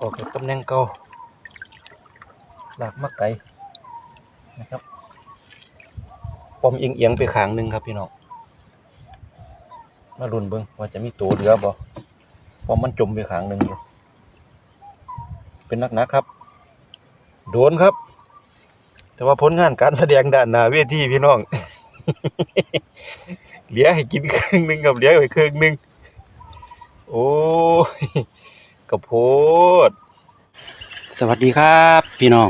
ออกจากตำแหน่งเก่าหลากมากไกลนะครับปอมเอียงเอียงๆไปขางหนึ่งครับพี่น้องมาลุนเบิ่งว่าจะมีตัวเหลือบ่เพราะมันจมไปขางหนึ่งอยู่เป็นนักนักๆครับ โดนครับ แต่ว่าผลงานการแสดงด้านหน้าเวทีพี่น้องเหลือให้กินครึ่งหนึ่งกับเหลือไปครึ่งหนึ่งโอ้ย กระโพด สวัสดีครับ พี่น้อง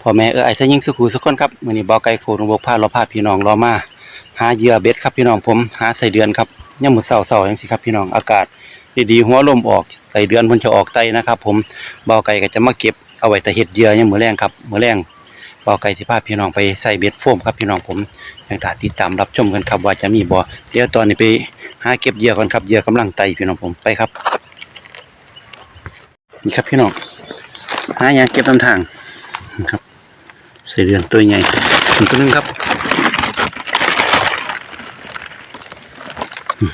พ่อแม่เออไอ้สยิงสุขูสุขคนครับมือนี้บ่อไก่โครงบกพาเราพาพี่น้องรอมาหาเหยื่อเบ็ดครับพี่น้องผมหาใส่เดือนครับยามมื้อเช้าๆจังซี่ครับพี่น้องอากาศดีๆหัวลมออกใส่เดือนเพิ่นจะออกไตนะครับ ผมบ่อไก่ก็จะมาเก็บเอาไว้แต่เฮ็ดเหยื่อยามมื้อแรงครับมือแรงบ่อไก่สิพาพี่น้องไปใส่เบ็ดโฟมครับพี่น้องผมยังถาติดตามรับชมกันครับว่าจะมีบ่เดี๋ยวตอนนี้ไปหาเก็บเหยื่อก่อนครับเหยื่อกำลังไตพี่น้องผมไปครับ นี่ครับพี่น้องหาอย่างเก็บลำทางนะครับใส่เดือนตัวใหญ่ตัวนึงครับม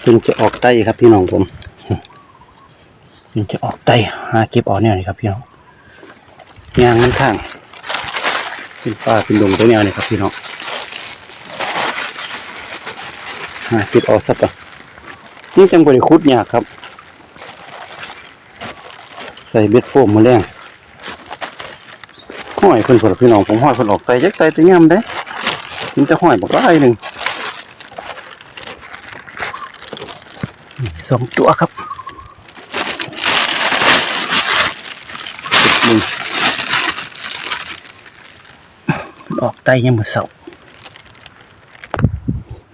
เพิ่งจะออกไตครับพี่น้องผมเพิ่งจะออกไตหาเก็บออกแนวนี่ครับพี่น้องยางมันทางเป็นป่าเป็นดงตัวแนวนี่ครับพี่น้อง หาจุดออกสักก่อนนี่จังบริคุดยากครับ ใส่เบ็ดโฟมมาแรงห้อยคนผลพี่น้องผมห้อยคนออกไปยักไตตัวย่ำได้มันจะห้อยบอกว่าไอหนึ่งสองตัวครับหนึ่งมันออกไตยังมือเสา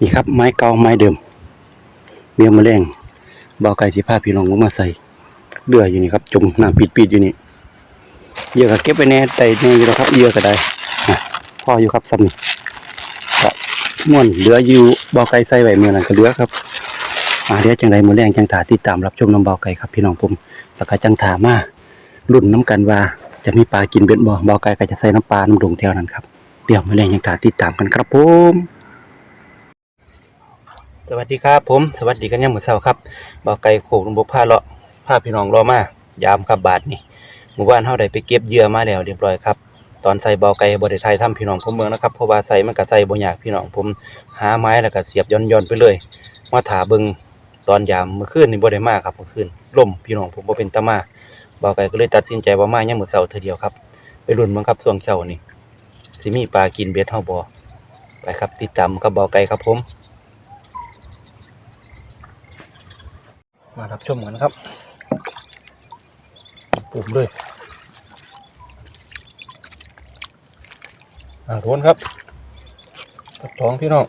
นี่ครับไม้เก่าไม้เดิมเมียมาแรงเบาไก่สิผ้าพี่น้องมาใส่เดืออยู่นี่ครับ จมน้ำปิดปิดๆอยู่นี่เยื่อก็เก็บไปแน่แต่แน่อยู่แล้วครับเยื่อก็ได้อะพออยู่ครับสำนี่ก็ม่วนเหลืออยู่เบาไก่ใส่ไว้เมื่อนั้นก็เหลือครับอาเดียวจังไรมือแรงจังถาติดตามรับชมน้ำเบาไก่ครับพี่น้องผมแล้วก็จังถามารุ่นน้ำกันว่าจะมีปลากินเบ็ดบ่เบาไก่ก็จะใส่น้ำปลาน้ำดงแถวนั้นครับเดี๋ยวมือแรงจังถาติดตามกันครับผม สวัสดีครับผมสวัสดีกันยามมื้อเช้าครับบ่าวไก่โขกลงบกพาเลาะพาพี่น้องรอมายามครับบาทนี่หมู่บ้านเฮาไดไปเก็บเยื่อมาแล้วเรียบร้อยครับตอนใส่บ่าวไก่บ่ได้ถ่ายทำพี่น้องผมเมืองนะครับเพราะว่าใส่มันก็ใส่บ่ยากพี่น้องผมหาไม้แล้วก็เสียบย่อนๆไปเลยมาถาเบิงตอนยามเมื้อคืนนี่บ่ได้มาครับเมื่อคืนลมพี่น้องผมบ่เป็นตามาบ่าวไก่ก็เลยตัดสินใจว่ามายามมื้อเช้าเทื่อเดียวครับไปลุ้นเบิ่งครับช่วงเช้านี่สิมีปลากินเบ็ดเฮาบ่ไปครับติดตามกับบ่าวไก่ครับผม มารับชมกันครับปุ่มเลยอ่าโทนครับตับตองพี่น้อง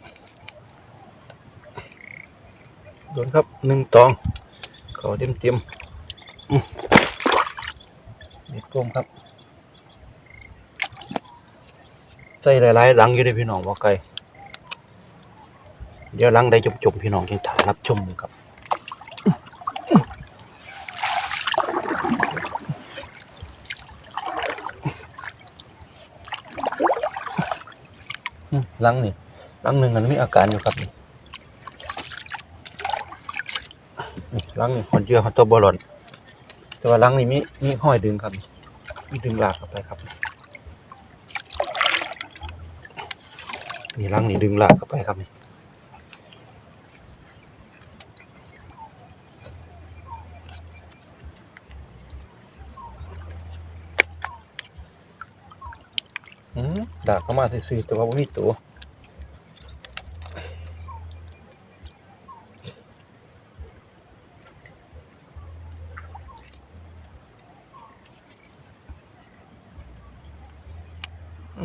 โดนครับหนึ่งตองเขาเต็มเต็มๆอืมเด็ดกลมครับใส่หลายๆหลังอยู่เลยพี่น้องว่าไกลเดี๋ยวหลังได้จบๆพี่น้องยังถ่ายรับชมครับ หลังนี่หลังหนึ่งมันมีอาการอยู่ครับนี่หลังนี่คนเยือเขาตัวบอลอนแต่ว่าหลังนี่มีมีห้อยดึงครับมีดึงหลากเข้าไปครับนี่หลังนี่ดึงหลากเข้าไปครับนี่อืม ดากเข้ามาซื้อแต่ว่าบ่มีตัว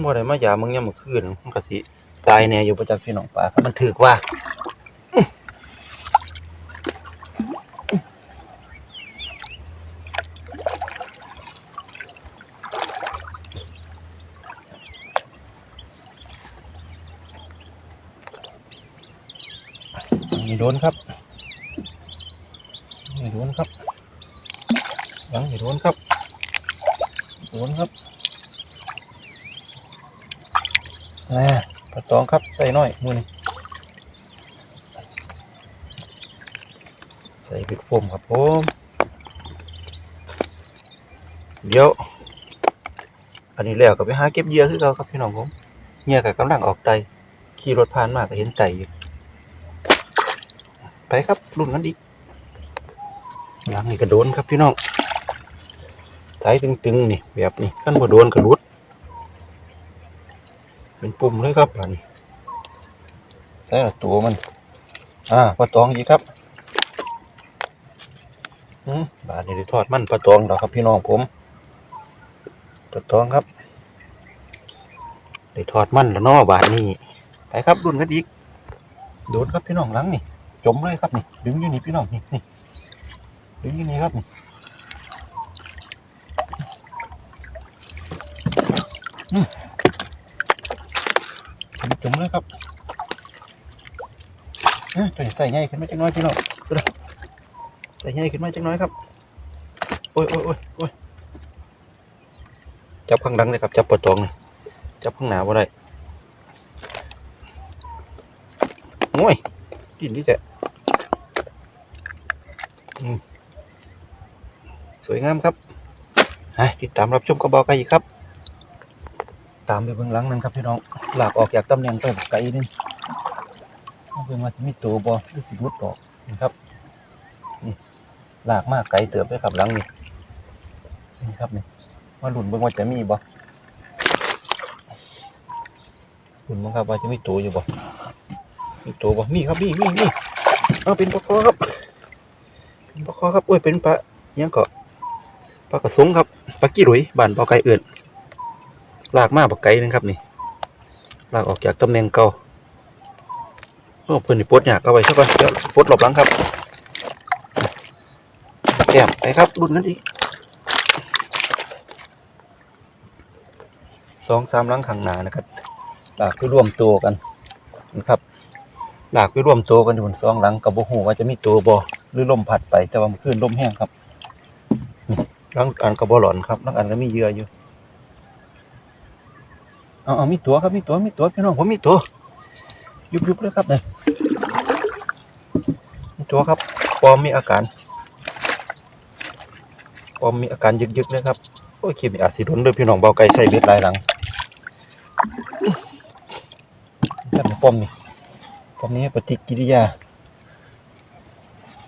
บ่ได้มายามึงยังมาคืนมันก็สิตายแน่อยู่ประจักษ์พี่น้องปลาครับมันถือว่า ดนครับนี่โดนครับยังนี่โดนครับโดนครับแหม่ปลาตองครับใส่น้อยมือนี่ใส่พริกป่มครับผมเดี๋ยว อันนี้แล้วก็ไปหาเก็บเหยื่อคือเราครับพี่น้องผมเหยื่อกับกำลังออกไตขี่รถผ่านมาก็เห็นไตอยู่ ไปครับรุ่นกันดีหลังนี่กระโดนครับพี่น้องไตตึงๆนี่แบบนี้ขั้นบ่โดนกระลุด เป็นปุ่มเลยครับอันนี้ใส่ตัวมัน อ่าปลาตองยีครับอืมบาทนี้ได้ทอดมันปลาตองแล้วครับพี่น้องผมปลาตองครับได้ทอดมันแล้วนาะบาทนี้ไปครับรุ่นกันอีกโดนครับพี่น้องหลังนี่ จมเลยครับนี่ดึงอยู่นี่พี่น้องนี่นี่ดึงอยู่นี่ครับนี่จมเลยครับเอ้ยตัวนี้ใส่ใหญ่ขึ้นมาจังน้อยพี่น้องใส่ใหญ่ขึ้นมาจังน้อยครับโอ้ยโอ้ยโอ้ยโอ้ยจับข้างหลังเลยครับจับปลดตองเลยจับข้างหน้าบ่ได้โอ้ย ดินนี่จะสวยงามครับติดตามรับชมกระบอกไก่ครับ ตามไปเบื้องหลังนั่นครับพี่น้องหลากออกจากตำแหน่งไปไกลนึงเอาเพิ่งมาจะมีตัวบอหรือสิรุดออกนะครับนี่ลากมากไกลเติบเลยครับหลังนี่นี่ครับนี่มาหลุนเบิ่งว่าจะมีบ่หลุนบิ่งครับว่าจะมีตัวอยู่บ่ มีตัวบ่มีครับมีมีมีเอาเป็นปลาคอครับเป็นปลาคอครับโอ้ยเป็นปลายังก็ปลากระสงครับปลากี้หลุยบานปลาไก่เอื่นลากมากปลาไก่นึงครับนี่ลากออกจากตำแหน่งเก่าโอ้เพื่อนนี่ปดอยากเอาไว้ซะก่อนเดี๋ยวปดหลบหลังครับแก้มไปครับรุ่นนั้นอีกสองสามหลังข้างหน้านะครับหลากไปร่วมตัวกันนะครับ หลากไปร่วมโตกันอยู่บนสองหลังกับโบหูว่าจะมีตัวบอหรือลมพัดไปแต่ว่ามันขึ้นลมแห้งครับนี่หลังอันกับบอหลอนครับหลังอันก็มีเยื่ออยู่เอาเอามีตัวครับมีตัวมีตัวพี่น้องผมมีตัวยุบยุบเลยครับเนี่ยนี่ตัวครับปอมมีอาการปอมมีอาการยึกยึกๆเลยครับโอ้ยคลิปนี้อาสิดนเลยพี่น้องเบาไก่ใส่เบ็ดลายหลังแบบปอมนี่ ปอมนี้ปฏิกิริยา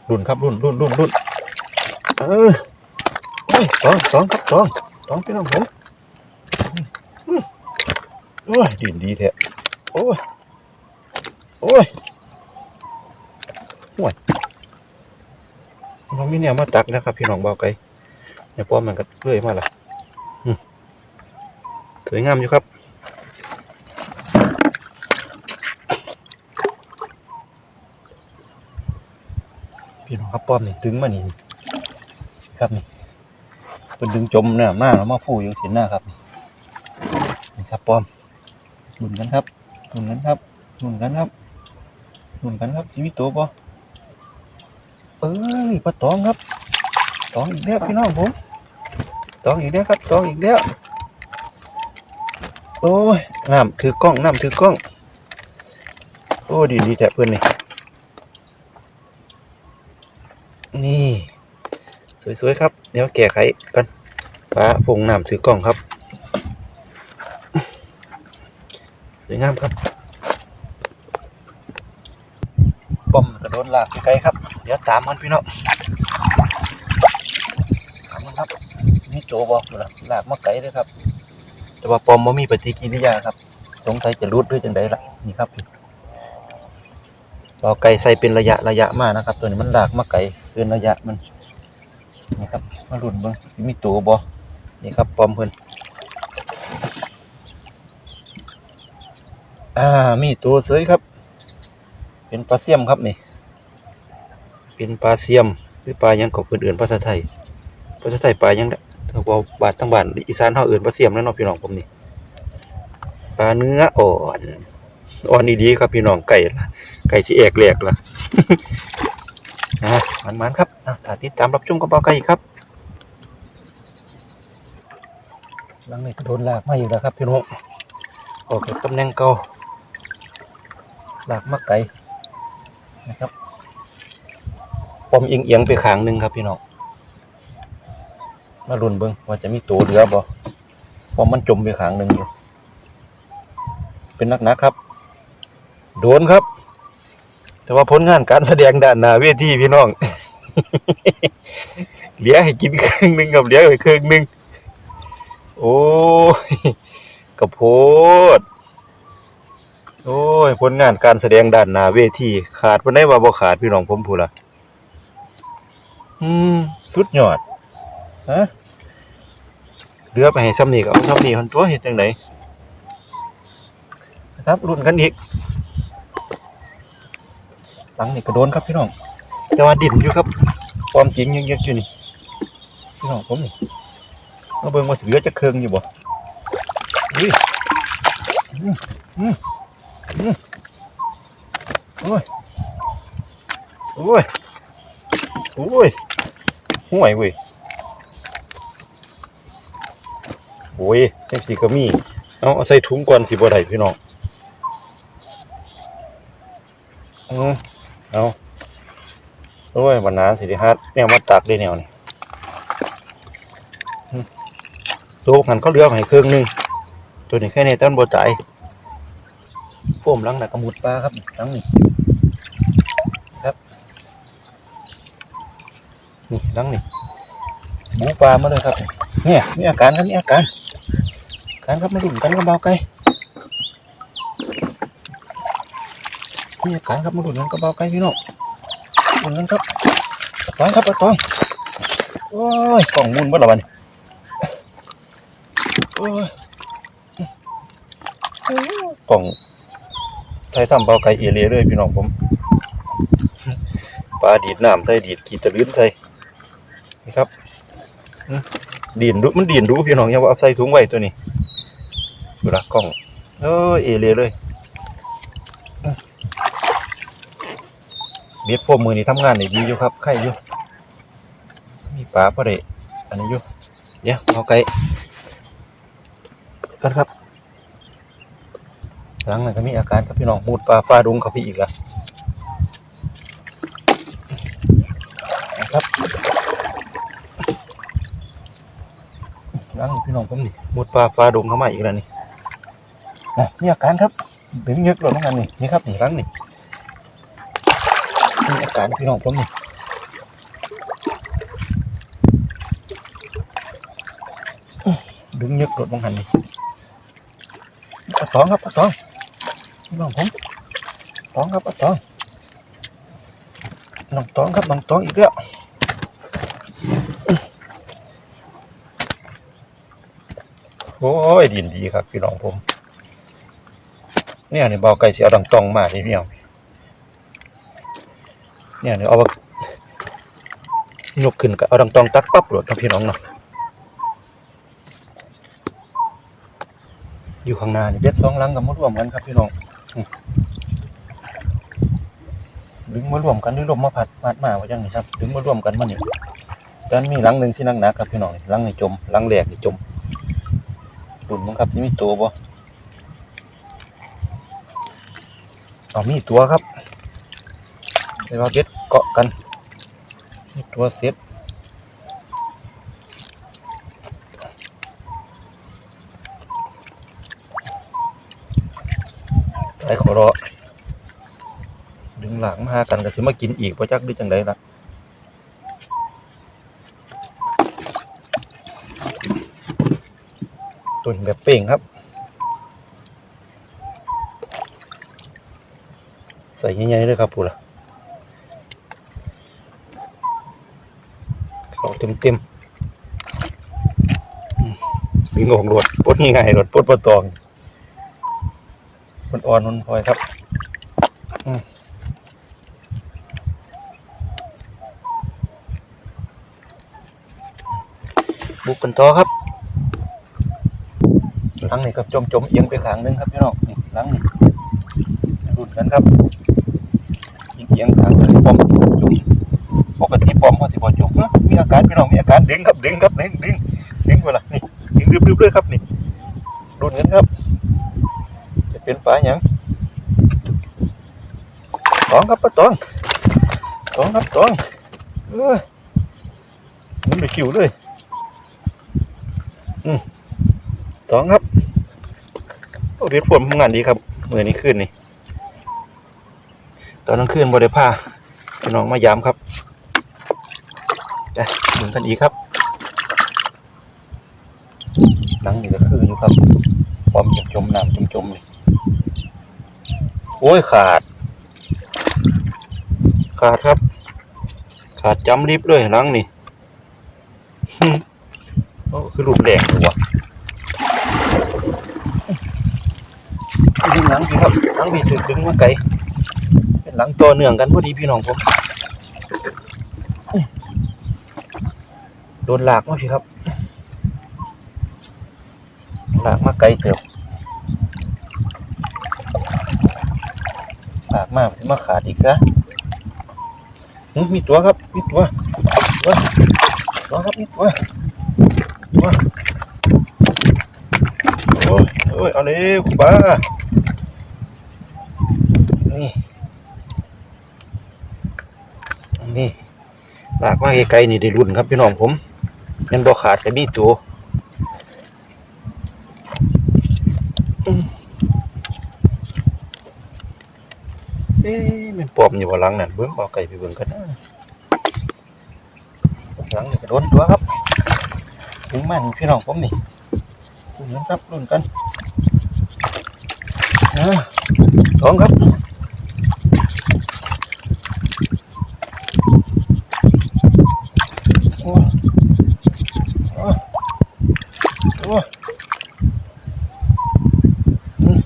รุ่นครับรุ่นรุ่นรุ่นรุ่นเออโอ้ยสองสองครับสองสองพี่น้องผมโอ้ยดินดีแท้โอ้ยโอ้ยห่วยเรามีเนี่ยมาตักนะครับ พี่น้องเบาไก่เนี่ยป้อมมันก็เลื่อยมาละสวยงามอยู่ครับ พี่น้อง ครับป้อมนี่ดึงมานี่ครับนี่เป็นดึงจมเนี่ยมากแล้วมาฟูยังเสียหน้าครับนี่ครับป้อมหมุนกันครับหมุนกันครับหนุนกันครับหนุนกันครับชีวิตตัวปะเอ้ยปลาตองครับตองอีกแล้วพี่น้องผมตองอีกแล้วครับตองอีกแล้วโอ้ยน้ำถือกล้องน้ำถือกล้องโอ้ดีดีแท้เพื่อนนี่นี่ สวยๆครับ เดี๋ยวแก้ไขกันฟ้าพงน้ำถือกล้องครับ สวยงามครับป้อมกระโดนลากไกลๆครับ เดี๋ยวตามมันพี่น้องตามมันครับ นี่โจบอกอยู่ละลากมาไกลเลยครับ แต่ว่าป้อมมันมีปฏิกิริยาครับ สงสัยจะรุดด้วยจังไดล่ะ นี่ครับเราไก่ใส่เป็นระยะระยะมากนะครับ ตัวนี้มันลากมาไกลเกินระยะมัน นี่ครับมาหลุนเบิ้งมีตัวบอนี่ครับปอมเพิ่นอ่ามีตัวเสยครับ เป็นปลาเสียมครับนี่ เป็นปลาเสียมหรือปลายังก็เพิ่นอื่นภาษาไทยภาษาไทยปลายังเนี่ยถ้าว่าบาดทั้งบานอีสานเฮาอื่นปลาเสียมแล้วเนาะพี่น้องผมนี่ปลาเนื้ออ่อนอ่อนดีๆครับพี่น้องไก่ละไก่สิแอกแหลกละ นะมันๆครับอะถ้าติดตามรับชมกับเบาไก่ครับหลังนี้ก็โดนลากมาอยู่แล้วครับพี่น้องออกจากตำแหน่งเก่าลากมาไกลนะครับปอมเอียงๆไปข้างหนึ่งครับพี่น้องมาลุ้นเบิ่งว่าจะมีตัวเหลือบ่เพราะมันจมไปข้างหนึ่งอยู่เป็นนักๆครับ โดนครับ แต่ว่าผลงานการแสดงด้านหน้าเวทีพี่น้อง เหลือให้กินครึ่งหนึ่งกับเหลือไปครึ่งหนึ่งโอ้ยกระโพดโอ้ยผลงานการแสดงด้านหน้าเวทีขาดบ่ได้ว่าบ่ขาดพี่น้องผมพูดละอืมสุดยอดฮะเลือไปให้ซ้ำนี่ก็เอาซ้ำนี่มันตัวเฮ็ดจังไดนะครับรุ่นกันอีก หลังนี่ก็โดนครับพี่น้อง แต่ว่าดิ่นอยู่ครับ ความจริงยังเยังอยู่นี่ พี่น้องผมนี่มาเบิ่งว่าสิเหลือจะเคืองอยู่บ่อุ้ยอืมอืมอืมโอ้ยโอ้ยโอ้ยห่วยเว้ยโอ้ยจังสีก็มีเอาเอาใส่ถุงก่อนสิบ่ได้พี่น้อง อืม เอาโอ้ยวันน้าสิได้ฮัดแนวมาตักได้แนวนี่อืมตัวหันเขาเลือกให้เครื่องหนึง ตัวนี้แค่ในต้นบ่จ่ายโฟมลังหน่ะกระมุดปลาครับลังนี่ครับ นี่หลังนี่หมูปลามาเลยครับ เนี่ยมีอาการครับมีอาการอาการครับไม่ดุนกันก็เบาไกล มีอากครับม่ดุนกันก็เบาไกลพี่น้องดุนกันครับตองครับปะตองโอ้ยกล่องมุนบ่ละวันโอ้ยกล่องไทยทำเบาไกลเอเลียเลยพี่น้องผมปลาดีดน้ำไทยดีดกีตะลื้นไทยนี่ครับดีนดูมันดีนดูพี่น้องอย่าว่าเอาใส่ถุงไว้ตัวนี้ดูละกล้องเออเอเลยเลย เบียดพวกมือนี่ทำงานได้ดีอยู่ครับไข่อยู่มีปลาพอได้อันนี้อยู่เดี๋ยวเอาไก่กันครับหลังนั้นก็มีอาการครับพี่น้องมูดปลาฟ้าดุงครับพี่อีกและนะครับลังพี่น้องผมนี่มุดปลาฟ้าดุงเข้ามาอีกแล้วนี่นะมีอาการครับดึงยึกหลดน้องกันนี่นี่ครับนี่ลังนี่ การพี่น้องผมนี่ดึงยึกหลดน้องกันนี่ปลาตองครับปลาตองพี่น้องผมตองครับปลาตองน้องตองครับน้องตองอีกแล้วโอ้ยดินดีครับพี่น้องผม เนี่ยนี่เบาไก่เสียดังตองมาที่พี่น้อง เนี่ยเนี่เอามายกขึ้นก็เอาดังตองตักปั๊บโหลดครับพี่น้องเนาะอยู่ข้างหน้านี่เบ็ดสองลังกับมารวมกันครับพี่น้องดึงมารวมกันด้วยลมมาพัดพัดมาว่าจังนี่ครับดึงมารวมกันมานี่ด้านมีลังหนึ่งที่นั่งหนักครับพี่น้องลังนี่จมลังแหลกนี่จมตุ่นมั้งครับที่มีตัวบ่เอามีตัวครับ เรียกว่าเบ็ดเกาะกันตัวเซ็ตไปขอรอดึงหลังมาหากันก็สิมากินอีกเพราะจักได้จังไดล่ะตุ่นแบบเป่งครับ ใส่ใหญ่ๆเลยครับปูละ เต็มๆมีงงรถปดง่ายๆรถปดปดตองมันอ่อนมันพลอยครับบุกกันต่อครับหลังนี่ก็จมจมเอียงไปข้างหนึงครับพี่น้องหลังนี่รุนกันครับเอียงข้างหนึงปอมจมปกติปอมเขาสิบ่จมเนอะ มีอาการพี่น้องมีอาการดึงครับดึงครับดึงดึงดึงเวลานี่ดึงรึบๆเลยครับนี่รุ่นกันครับ จะเป็นปลาหยังตองครับปลาตองตองครับตองเอ้ยมันไปคิวเลยอืมสองครับโอ้เบ็ดฝนทำงานดีครับเมื่อนี้ขึ้นนี่ตอนกลางคืนบริพาพี่น้องมายามครับ หมุนกันอีกครับหนังนี่ก็คืออยู่ครับความจมจมๆน้ำจมจมๆนี่โอ้ยขาด ขาดครับ ขาดจำริบเลยหนังนี่โอ้คือรูปแดงเลยวะดึงหนังพี่ครับหนังพี่ถึกดึงมาไกลเป็นหลังตัวเนื่องกันพอดีพี่น้องผม โดนหลากมาพี่ครับ หลากมาไกลเติบหลากมาถึงมาขาดอีกซะมีตัวครับ มีตัวตัวตัวครับมีตัวตัวโอ้ยโอ้ยเอาเลยคุณป้านี่นี่หลากมากไกลๆนี่ได้รุ่นครับพี่น้องผม ยังบ่ขาดก็มีตัวเอ๊ะมันปลอมอยู่บ่หลังนั่นเบิ่งเอาไก่ไปเบิ่งกันนะหลังนี่ก็โดนตัวครับถึงมันพี่น้องผมนี่รุ่นครับรุ่นกันนะสองครับโอ้โอ้โอ้อืม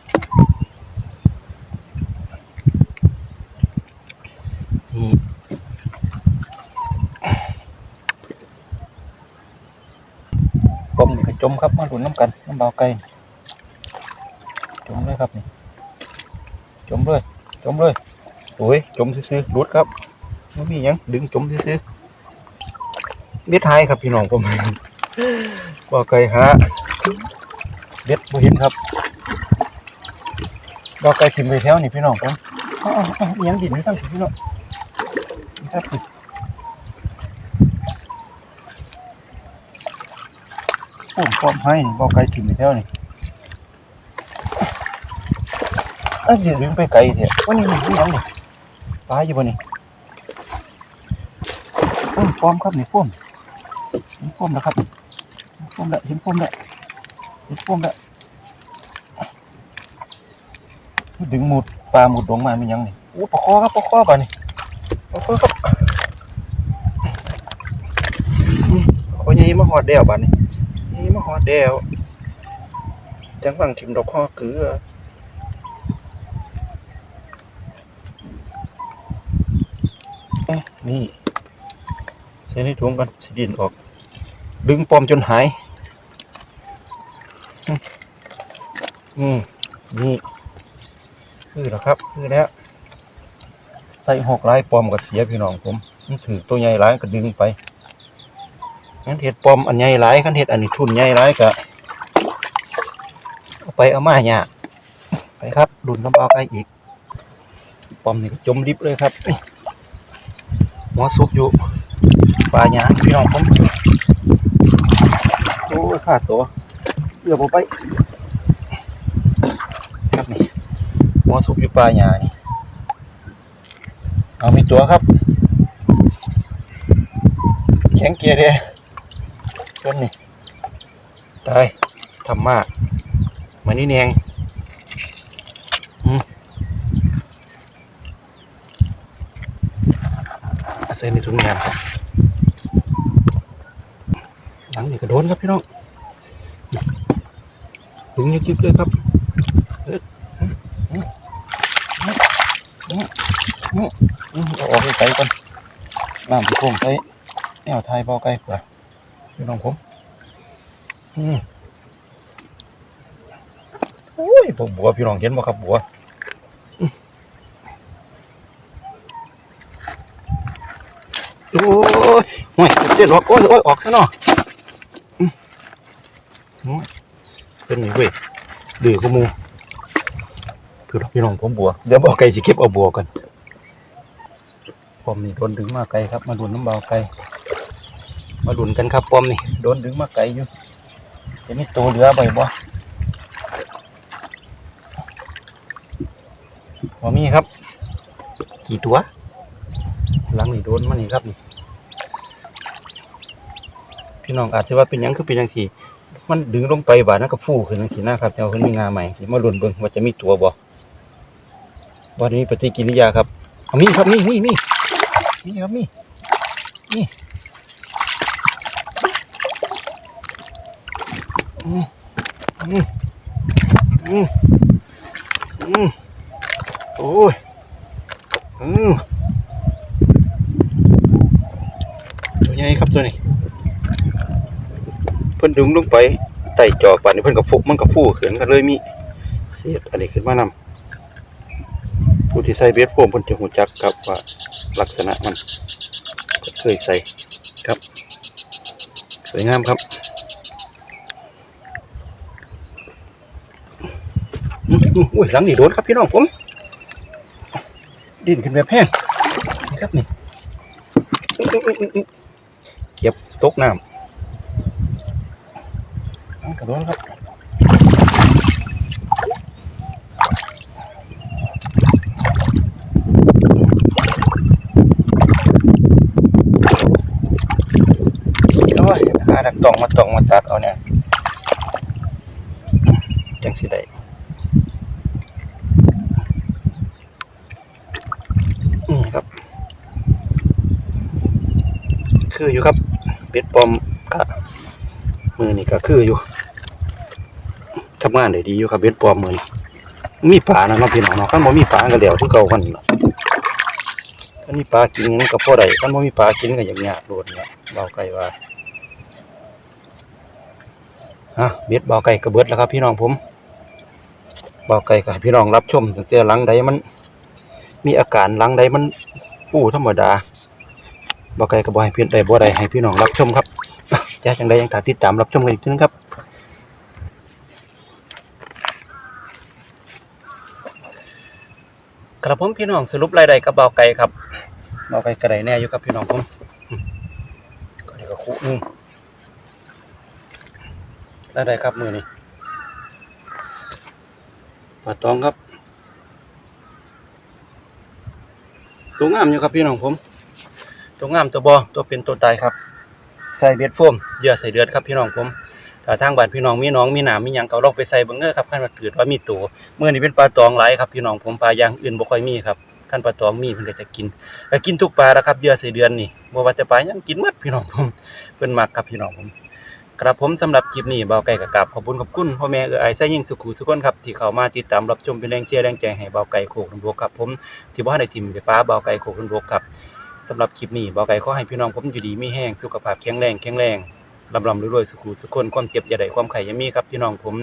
นี่ กลมนี่ก็ จมครับมาหลุนน้ำกันน้ำเบาไก่จมเลยครับนี่จมเลยจมเลยโอ้ยจมซื่อๆหลุดครับไม่มียังดึงจมซื่อๆเบ็ดไทยครับพี่น้องผมเบาไก่หาเบ็ดบ่เห็นครับเบาไก่ถิ่มไปแถวนี่พี่น้องผมยังดินนี่ตั้งพี่น้องนี่ครับ นี่มพร้อมให้นี่บ่ไกลถิ่มไปแถวนี่อันสิดึงไปไกลแท้วันนี้มีหยังนี่ปลาอยู่บ่นี่พุ่มพร้อมครับนี่พุ่มเห็นพุ่มแล้วครับเห็นพุ่มแล้วเห็นพุ่มแล้วเห็นพุ่มแล้วดึงหมุดปลาหมุดลงมามียังนี่โอ้ปลาคอครับปลาคอก่อนนี่ปลาคอครับอืมปลาคอใหญ่มาหอดแดวบัดนี้นี่ มาหอดแดวจังหวังทิมดอกข้อเกลืออะนี่ใส่ในถุงกันสิดินออก ดึงปอมจนหาย อืมนี่คือแล้วครับคือแล้วใส่หกลายปอมกับเสียพี่น้องผม มันถือตัวใหญ่หลายก็ดึงไป งั้นเห็ดปอมอันใหญ่หลายขันเห็ดอันนี้ทุนใหญ่หลายก็เอาไปเอามาเนี่ยไปครับดุนน้ำเอาไปอีกปอมนี่จมริบเลยครับหัวซุกอยู่ปลาหยาพี่น้องผมโอ้ยขาดตัวเอือบออกไปครับนี่หัวซุกอยู่ปลาหยานี่เอามีตัวครับ แข็งเกียร์เลย ต้นนี่ตายทำมากมานี่เองอืมเอาใส่ในถุงยางหลังนี่ก็โดนครับพี่น้องถึงยึกๆเลยครับเอิ้นอืมอืมอืมอืมอืมเอกไปไกลก่อนน้ำที่โค้งใช้แนวไทยเบาไกลกว่า พี่น้องผมอืมโอ้ยบัวบัวพี่น้องเห็นบ่ครับบัวโอ้ยโอ้ยเจ็ดหอกโอ้ยโอ้ยออกซะเนาะอืมอ้ยเป็นไงเว้ยดื้อขโมูพี่น้องพี่น้องผมบัวเดี๋ยวบอกไก่สิเก็บเอาบัวกันปอมนี่โดนดึงมาไกลครับ มาดุนน้ำเบาไกล มาดุนกันครับปอมนี่โดนดึงมาไกลอยู่จะมีตัวเหลือใบบ่บ่มีครับ กี่ตัวหลังนี่โดนมานี่ครับนี่พี่น้องอาจจะว่าเป็นหยังคือเป็นยังสี่ มันดึงลงไปบาดนั้นก็ฟูขึ้นจังซี่นะครับแต่ว่าเพิ่นมีงาใหม่สิมาลุ้นเบิ่งว่าจะมีตัวบ่บ่ได้มีปฏิกิริยาครับเอามีครับมีมีมีมีครับมีมีอืม อืมอืมอืมโอ้ยอืมตัวใหญ่ครับตัวนี้ เพิ่นดึงลงไปไต่จอกป่านนี้เพิ่นก็ฟุมันก็ฟูขึ้นก็เลยมีเศษอันนี้ขึ้นมานำผู้ที่ใส่เบสโฟมเพิ่นจะหูจักครับว่าลักษณะมันก็เคยใส่ครับ สวยงามครับ อุ้ยหลังนี่โดนครับพี่น้องผม ดิ้นขึ้นแบบแห้งนะครับนี่เก็บตกน้ำอะกระโดดครับโอ้ยหาดักตองมาตองมาตัดเอาเนี่ยจังสิได้นี่ครับ คืออยู่ครับ เป็ดปลอมกะมือนี่ก็คืออยู่ทำงานได้ดีอยู่ครับเบ็ดปลอมมือนี้มีปลานะเนาะพี่น้องเนาะคันบ่มีปลาก็เดี๋ยวคือเก่าคันนี้เนาะคันมีปลากินมันก็พอได้คันบ่มีปลากินก็อย่างเงี้ยโดดเนี่ยเบาไก่ว่าอะเบ็ดเบาไก่ก็เบิดแล้วครับ พี่น้องผมเบาไก่ก็ให้พี่น้องรับชมตั้งแต่หลังใดมัน มีอาการหลังใดมันปูธรรมดา บาไก่ก็บ่ให้พี่ได้บ่ได้ให้พี่น้องรับชมครับจะจังใดยังถ้าติดตามรับชมกันอีกทีนึงครับกระผมพี่น้องสรุปรายได้กับเบาไก่ครับเบาไก่กระไดแน่อยู่ครับพี่น้องผมก็เดี๋ยวก็คุนึงรายได้ครับมือนี้ปลาตองครับตัวงามอยู่ครับพี่น้องผม ตัวงามตัวบอตัวเป็นตัวตายครับใส่เบ็ดโฟมเหยื่อใส่เดือดครับพี่น้องผมถ้าทางบ้านพี่น้องมีน้องมีหนามมีหยังก็ลองไปใส่เบิ่งเด้อครับคันว่าเกิดว่ามีตัวเมื่อนี้เป็นปลาตองไหลครับพี่น้องผมปลาย่างอื่นบ่ค่อยมีครับขั้นปลาตองมีเพิ่นก็จะกินก็กินทุกปลาแล้วครับเดือนสี่เดือนนี่บ่ว่าแต่ปลายังกินหมดพี่น้องผมเพิ่นมักครับพี่น้องผมครับผมสำหรับคลิปนี้เบาไก่กับกาบขอบคุณขอบคุณพ่อแม่เอื้อไอ้ไส้ยิ่งสุขุสุขคนครับที่เข้ามาติดตามรับชมเป็นแรงเชียร์แรงใจให้เบาไก่โคกนบวกครับผมที่บ่ทันได้ทิมไปป้าเบาไก่โคกนบวกครับ สำหรับคลิปนี้เบาไก่ขอให้พี่น้องผมอยู่ดีมีแห้งสุขภาพแข็งแรงแข็งแรงลำลำรวยๆสุขุสุขคนความเจ็บอย่าได้ความไข่ย่ามีครับพี่น้องผม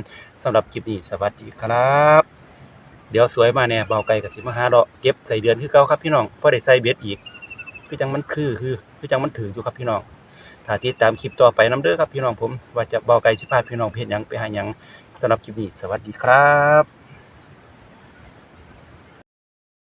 สำหรับคลิปนี้สวัสดีครับ เดี๋ยวสวยมาเนี่ยเบาไก่กับสิมาหาดอกเก็บใส่เดือนคือเก่าครับพี่น้องพอได้ใส่เบ็ดอีกคือจังมันคือคือคือจังมันถืออยู่ครับพี่น้องถ้าติดตามคลิปต่อไปน้ำเด้อครับพี่น้องผมว่าจะเบาไก่สิพาพี่น้องเพจยังไปหายังสำหรับคลิปนี้สวัสดีครับ